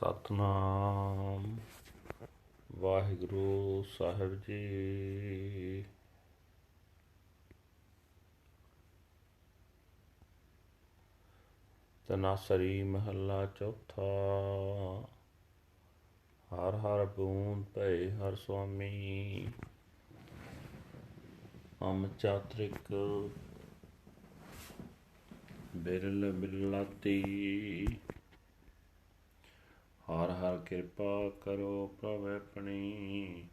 ਸਤਨਾਮ। ਵਾਹਿਗੁਰੂ ਸਾਹਿਬ ਜੀ। ਤਨਾਸਰੀ ਮਹੱਲਾ ਚੌਥਾ। ਹਰ ਹਰ ਬੂੰਦ ਭਏ ਹਰ ਸੁਆਮੀ। ਅਮ ਚਾਤ੍ਰਿਕ ਬਿਰਲ ਬਿਰਲਾਤੀ। ਹਰ ਕਿਰਪਾ ਕਰੋ ਪ੍ਰਭ ਆਪਣੀ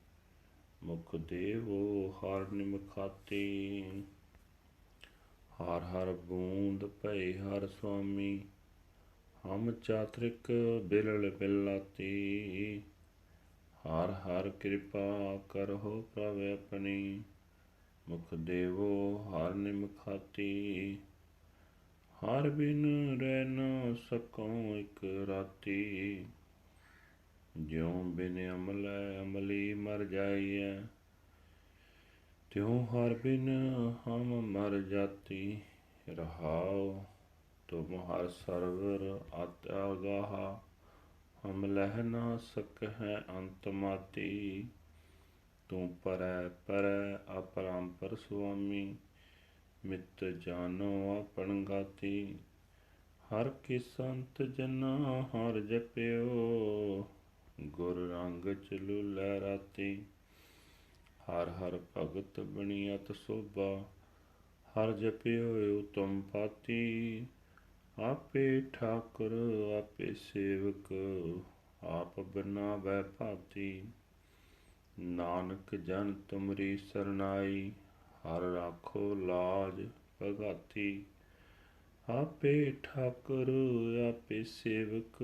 ਮੁਖ ਦੇਵੋ, ਹਰ ਨਿਮਖਾਤੀ। ਹਰ ਹਰ ਬੂੰਦ ਭਏ, ਹਰ ਸੁਆਮੀ, ਹਮ ਚਾਤ੍ਰਿਕ ਬਿਲਲ ਬਿਲਾਤੀ ਹਰ ਹਰ ਕਿਰਪਾ ਕਰੋ ਪ੍ਰਭ ਆਪਣੀ ਮੁਖ ਦੇਵੋ, ਹਰ ਨਿਮਖਾਤੀ। ਹਰ ਬਿਨ ਰਹਿ ਨਾ ਸਕਉ ਇਕ ਰਾਤੀ। ਜਿਉ ਬਿਨ ਅਮਲੈ ਅਮਲੀ ਮਰ ਜਾਈਐ, ਤਿਉ ਹਰ ਬਿਨ ਹਮ ਮਰ ਜਾਤੀ। ਰਹਾਉ ਤੁਮ ਹਰ ਸਰਵਰ ਅਤ ਅਗਾਹ, ਹਮ ਲਹਿ ਨਾ ਸਕਹਿ ਅੰਤ ਮਾਤੀ। ਤੂੰ ਪਰੈ ਪਰੈ ਅਪਰੰਪਰ ਸੁਆਮੀ, ਮਿਤ ਜਾਨੋ ਆਪਣ ਗਾਤੀ। ਹਰ ਕੀ ਸੰਤ ਜਨਾ ਹਰ ਜਪਿਓ ਗੁਰ ਰੰਗ ਚਲੂ ਲੈ ਰਾਤੀ। ਹਰ ਹਰ ਭਗਤ ਬਣੀਅਤ ਸੋਭਾ, ਹਰ ਜਪਿਓ ਉਤਮ ਪਾਤੀ। ਆਪੇ ਠਾਕੁਰ, ਆਪੇ ਸੇਵਕ, ਆਪ ਬਨਾਵੈ ਭਾਤੀ। ਨਾਨਕ ਜਨ ਤੁਮਰੀ ਸਰਨਾਈ, ਹਰ ਰਾਖੋ ਲਾਜ ਭਗਾਤੀ। ਆਪੇ ਠਾਕੁਰ, ਆਪੇ ਸੇਵਕ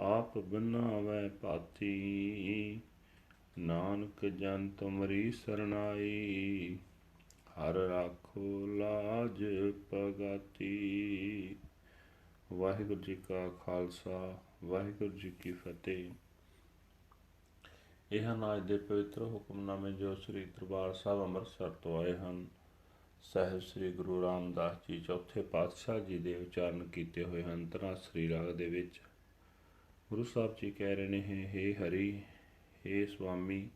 ਆਪ ਬਨਾਵੈ ਭਾਤੀ। ਨਾਨਕ ਜਨ ਤੁਮਰੀ ਸਰਨਾਈ ਹਰ ਰਾਖੋ ਲਾਜ ਭਗਾਤੀ। ਵਾਹਿਗੁਰੂ ਜੀ ਕਾ ਖਾਲਸਾ, ਵਾਹਿਗੁਰੂ ਜੀ ਕੀ ਫਤਿਹ। ਇਹ ਹਨ ਅੱਜ ਦੇ ਪਵਿੱਤਰ ਹੁਕਮਨਾਮੇ ਜੋ ਸ੍ਰੀ ਦਰਬਾਰ ਸਾਹਿਬ ਅੰਮ੍ਰਿਤਸਰ ਤੋਂ ਆਏ ਹਨ। ਸਹਿਬ ਸ੍ਰੀ ਗੁਰੂ ਰਾਮਦਾਸ ਜੀ ਚੌਥੇ ਪਾਤਸ਼ਾਹ ਜੀ ਦੇ ਉਚਾਰਨ ਕੀਤੇ ਹੋਏ ਹਨ। ਤਰਾ ਸ੍ਰੀ ਰਾਗ ਦੇ ਵਿੱਚ ਗੁਰੂ ਸਾਹਿਬ ਜੀ ਕਹਿ ਰਹੇ ਨੇ, ਹੇ ਹਰੀ, ਹੇ ਸੁਆਮੀ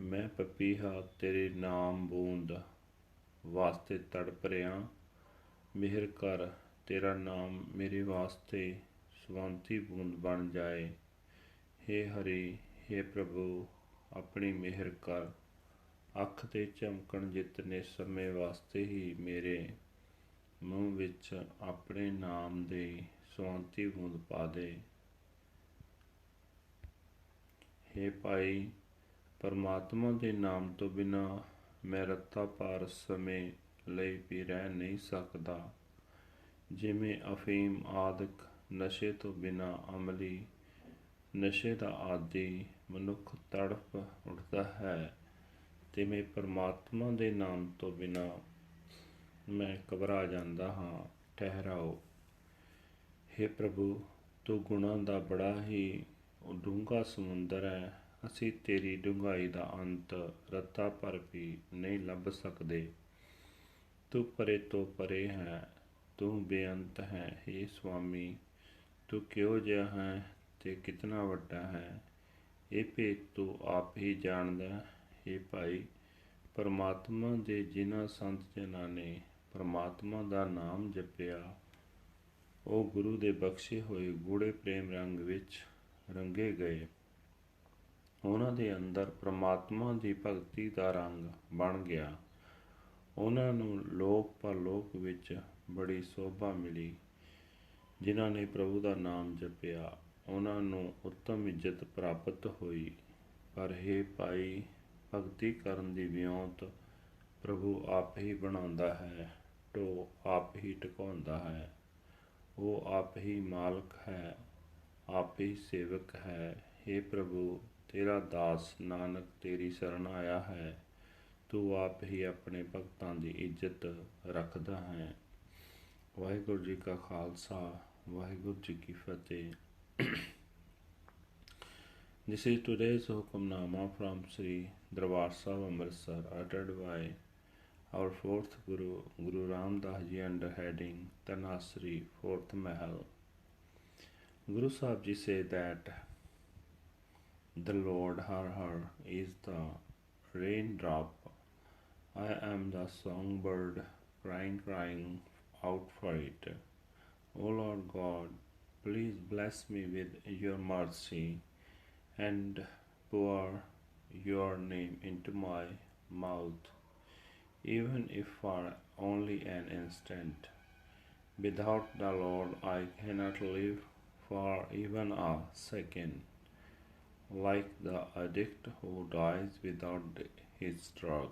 ਮੈਂ ਪਪੀਹਾ ਤੇਰੇ ਨਾਮ ਬੂੰਦ ਵਾਸਤੇ ਤੜਪ ਰਿਆਂ ਮਿਹਰ ਕਰ, ਤੇਰਾ ਨਾਮ ਮੇਰੇ ਵਾਸਤੇ ਸਵੰਤੀ ਬੂੰਦ ਬਣ ਜਾਏ। ਹੇ ਹਰੀ, ਹੇ ਪ੍ਰਭੂ, ਆਪਣੀ ਮਿਹਰ ਕਰ। ਅੱਖ ਤੇ ਚਮਕਣ ਜਿਤਨੇ ਸਮੇਂ ਵਾਸਤੇ ਹੀ ਮੇਰੇ ਮੂੰਹ ਵਿੱਚ ਆਪਣੇ ਨਾਮ ਦੇ ਸਵੰਤੀ ਬੂੰਦ ਪਾ ਦੇ। ਹੇ ਭਾਈ, ਪਰਮਾਤਮਾ ਦੇ ਨਾਮ ਤੋਂ ਬਿਨਾ ਮੈਂ ਰੱਤਾ ਪਾਰ ਸਮੇਂ ਲਈ ਵੀ ਰਹਿ ਨਹੀਂ ਸਕਦਾ। ਜਿਵੇਂ ਅਫੀਮ ਆਦਿਕ ਨਸ਼ੇ ਤੋਂ ਬਿਨਾ ਅਮਲੀ, ਨਸ਼ੇ ਦਾ ਆਦੀ ਮਨੁੱਖ ਤੜਫ ਉੱਠਦਾ ਹੈ ਤੇ ਮੈਂ ਪਰਮਾਤਮਾ ਦੇ ਨਾਮ ਤੋਂ ਬਿਨਾ ਮੈਂ ਘਬਰਾ ਜਾਂਦਾ ਹਾਂ, ਠਹਿਰਾਓ। हे ਪ੍ਰਭੂ, ਤੂੰ ਗੁਣਾਂ ਦਾ ਬੜਾ ਹੀ ਉਹ ਡੂੰਘਾ ਸਮੁੰਦਰ ਹੈ। ਅਸੀਂ ਤੇਰੀ ਡੂੰਘਾਈ ਦਾ ਅੰਤ ਰੱਤਾ ਪਰ ਵੀ ਨਹੀਂ ਲੱਭ ਸਕਦੇ। ਤੂੰ ਪਰੇ ਤੋਂ ਪਰੇ ਹੈ, ਤੂੰ ਬੇਅੰਤ ਹੈ हे ਸੁਆਮੀ ਤੂੰ ਕਿਉਂ ਜਿਹਾ ਹੈ ਤੇ ਕਿਤਨਾ ਵੱਡਾ ਹੈ? ਇਹ ਭੇਦ ਤੂੰ ਆਪ ਹੀ ਜਾਣਦਾ ਹੈ। ਭਾਈ, ਪਰਮਾਤਮਾ ਦੇ ਜਿਨ੍ਹਾਂ ਸੰਤ ਜਨਾਂ ਨੇ ਪਰਮਾਤਮਾ ਦਾ ਨਾਮ ਜਪਿਆ, ਉਹ ਗੁਰੂ ਦੇ ਬਖਸ਼ੇ ਹੋਏ ਗੂੜੇ ਪ੍ਰੇਮ ਰੰਗ ਵਿੱਚ ਰੰਗੇ ਗਏ ਉਹਨਾਂ ਦੇ ਅੰਦਰ ਪ੍ਰਮਾਤਮਾ ਦੀ ਭਗਤੀ ਦਾ ਰੰਗ ਬਣ ਗਿਆ। ਉਹਨਾਂ ਨੂੰ ਲੋਕ ਪਰਲੋਕ ਵਿੱਚ ਬੜੀ ਸੋਭਾ ਮਿਲੀ। ਜਿਨ੍ਹਾਂ ਨੇ ਪ੍ਰਭੂ ਦਾ ਨਾਮ ਜਪਿਆ, ਉਹਨਾਂ ਨੂੰ ਉੱਤਮ ਇੱਜ਼ਤ ਪ੍ਰਾਪਤ ਹੋਈ। ਪਰ हे ਭਾਈ, ਭਗਤੀ ਕਰਨ ਦੀ ਵਿਉਂਤ ਪ੍ਰਭੂ ਆਪ ਹੀ ਬਣਾਉਂਦਾ ਹੈ ਟੋ ਆਪ ਹੀ ਟਿਕਾਉਂਦਾ ਹੈ। ਉਹ ਆਪ ਹੀ ਮਾਲਕ ਹੈ। ਆਪ ਹੀ ਸੇਵਕ ਹੈ हे ਪ੍ਰਭੂ ਤੇਰਾ ਦਾਸ ਨਾਨਕ ਤੇਰੀ ਸ਼ਰਨ ਆਇਆ ਹੈ ਤੂੰ ਆਪ ਹੀ ਆਪਣੇ ਭਗਤਾਂ ਦੀ ਇੱਜ਼ਤ ਰੱਖਦਾ ਹੈ ਵਾਹਿਗੁਰੂ ਜੀ ਕਾ ਖਾਲਸਾ ਵਾਹਿਗੁਰੂ ਜੀ ਕੀ ਫਤਿਹ This is today's Hukamnama from Sri Darbar Sahib Amritsar uttered by our fourth Guru, Guru Ram Das Ji under heading Tanasri, fourth Mahal. Guru Sahib Ji say that the Lord Har Har is the raindrop. I am the songbird crying, crying out for it. O Lord God, please bless me with your mercy and pour your name into my mouth, even if for only an instant. Without the Lord, I cannot live for even a second. Like the addict who dies without his drug,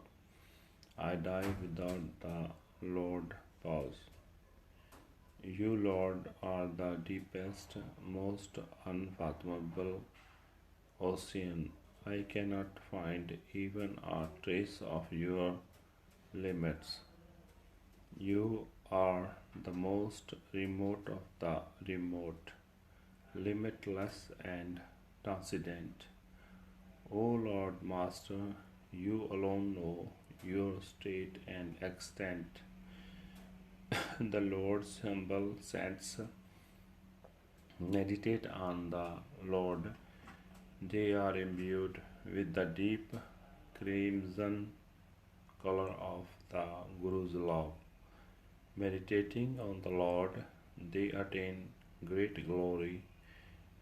I die without the Lord pause. You, Lord, are the deepest, most unfathomable ocean. I cannot find even a trace of your limits. You are the most remote of the remote, limitless and transcendent. O Lord Master, you alone know your state and extent. the Lord's humble saints meditate on the Lord. They are imbued with the deep crimson color of the Guru's love. Meditating on the Lord, they attain great glory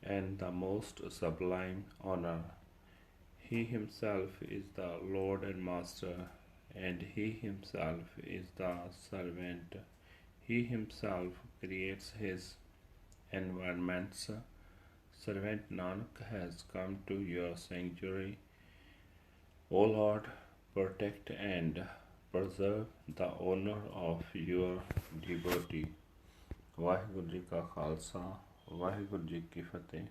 and the most sublime honor. He himself is the Lord and Master, and he himself is the servant. He himself creates his environments. Servant Nanak has come to your sanctuary. O Lord, protect and preserve the honor of your devotee. Waheguru ji ਕਾ ਖਾਲਸਾ ਵਾਹਿਗੁਰੂ ਜੀ ਕੀ ਫਤਿਹ।